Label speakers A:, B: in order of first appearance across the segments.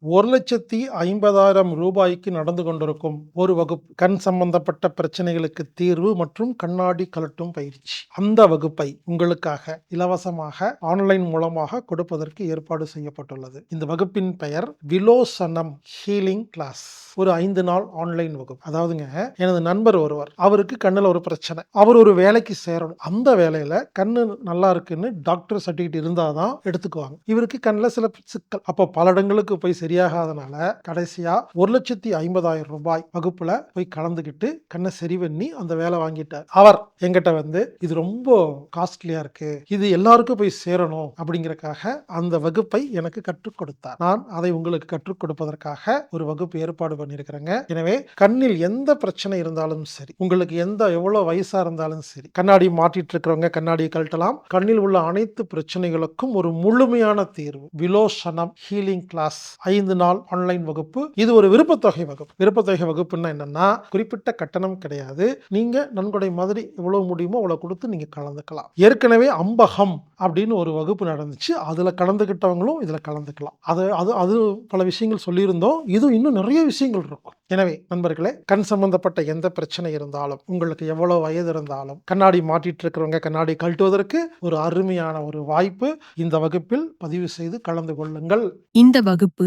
A: ஒரு லட்சத்தி ஐம்பதாயிரம் ரூபாய்க்கு நடந்து கொண்டிருக்கும் ஒரு வகுப்பு. கண் சம்பந்தப்பட்ட பிரச்சனைகளுக்கு தீர்வு மற்றும் கண்ணாடி கலட்டும் பயிற்சி. அந்த வகுப்பை உங்களுக்காக இலவசமாக ஆன்லைன் மூலமாக கொடுப்பதற்கு ஏற்பாடு செய்யப்பட்டுள்ளது. இந்த வகுப்பின் பெயர் விலோசனம் ஹீலிங் கிளாஸ். ஒரு ஐந்து நாள் ஆன்லைன் வகுப்பு. அதாவதுங்க எனது நண்பர் ஒருவர் அவருக்கு கண்ணில் ஒரு பிரச்சனை. அவர் ஒரு வேலைக்கு சேரணும். அந்த வேலையில கண்ணு நல்லா இருக்குன்னு டாக்டர் சர்டிஃபிகேட் இருந்தாதான் எடுத்துக்குவாங்க. இவருக்கு கண்ணில் சில சிக்கல். அப்போ பல இடங்களுக்கு போய் சரியாகாதனால கடைசியா ஒரு லட்சத்தி ஐம்பதாயிரம் ரூபாய் வகுப்புல போய் கலந்துக்கிட்டு கண்ணை சரி பண்ணி அந்த வேலை வாங்கிட்டார். அவர் எங்கிட்ட வந்து இது ரொம்ப காஸ்ட்லியா இருக்கு. இது எல்லாருக்கும் போய் சேரணும். அப்படிங்கறக்காக அந்த வகுப்பை எனக்கு கற்றுக் கொடுத்தார். நான் அதை உங்களுக்கு கற்றுக் கொடுப்பதற்காக ஒரு வகுப்பு ஏற்பாடு பண்ணியிருக்கிறேங்க. எனவே கண்ணில் எந்த பிரச்சனை இருந்தாலும் சரி உங்களுக்கு எந்த எவ்வளவு வயசா இருந்தாலும் சரி கண்ணாடி மாட்டிட்டு இருக்கிறவங்க கண்ணாடியை கழட்டலாம். கண்ணில் உள்ள அனைத்து பிரச்சனைகளுக்கும் ஒரு முழுமையான தீர்வு. விலோசனம் ஹீலிங் கிளாஸ் ஐந்து நாள் ஆன்லைன் வகுப்பு. இது ஒரு விருப்பத்தொகை வகுப்பு. விருப்பத்தொகை வகுப்புன்னா என்னன்னா குறிப்பிட்ட கட்டணம் கிடையாது. நீங்க நன்கொடை மாதிரி எவ்வளவு முடியுமோ அவ்வளவு கொடுத்து நீங்க கலந்துக்கலாம். ஏற்கனவே அம்பகம் அப்படின்னு ஒரு வகுப்பு நடந்துச்சு. அதுல கலந்துக்கிட்டவங்களும் இதுல கலந்துக்கலாம். அது அது அது பல விஷயங்கள் சொல்லியிருந்தோம். இது இன்னும் நிறைய விஷயங்கள் இருக்கும். எனவே நண்பர்களே கண் சம்பந்தப்பட்ட எந்த பிரச்சனை இருந்தாலும் உங்களுக்கு எவ்வளவு வயது இருந்தாலும் கண்ணாடி மாட்டிட்டு இருக்கிறவங்க கண்ணாடி கழட்டுவதற்கு ஒரு அருமையான ஒரு வாய்ப்பு. இந்த வகுப்பில் பதிவு செய்து கலந்து கொள்ளுங்கள்.
B: இந்த வகுப்பு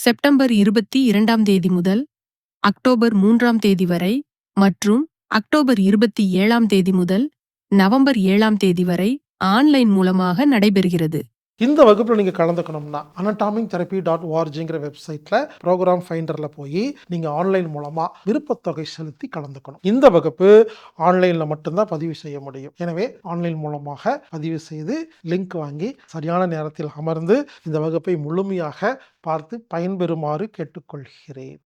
B: செப்டம்பர் இருபத்தி இரண்டாம் தேதி முதல் அக்டோபர் மூன்றாம் தேதி வரை மற்றும் அக்டோபர் இருபத்தி ஏழாம் தேதி முதல் நவம்பர் ஏழாம் தேதி வரை ஆன்லைன் மூலமாக நடைபெறுகிறது.
A: இந்த வகுப்பில் நீங்கள் கலந்துக்கணும்னா அனடாமிக் தெரப்பி டாட் ஓஆர்ஜிங்கிற வெப்சைட்டில் ப்ரோக்ராம் ஃபைண்டரில் போய் நீங்கள் ஆன்லைன் மூலமாக விருப்பத்தொகை செலுத்தி கலந்துக்கணும். இந்த வகுப்பு ஆன்லைனில் மட்டும்தான் பதிவு செய்ய முடியும். எனவே ஆன்லைன் மூலமாக பதிவு செய்து லிங்க் வாங்கி சரியான நேரத்தில் அமர்ந்து இந்த வகுப்பை முழுமையாக பார்த்து பயன்பெறுமாறு கேட்டுக்கொள்கிறேன்.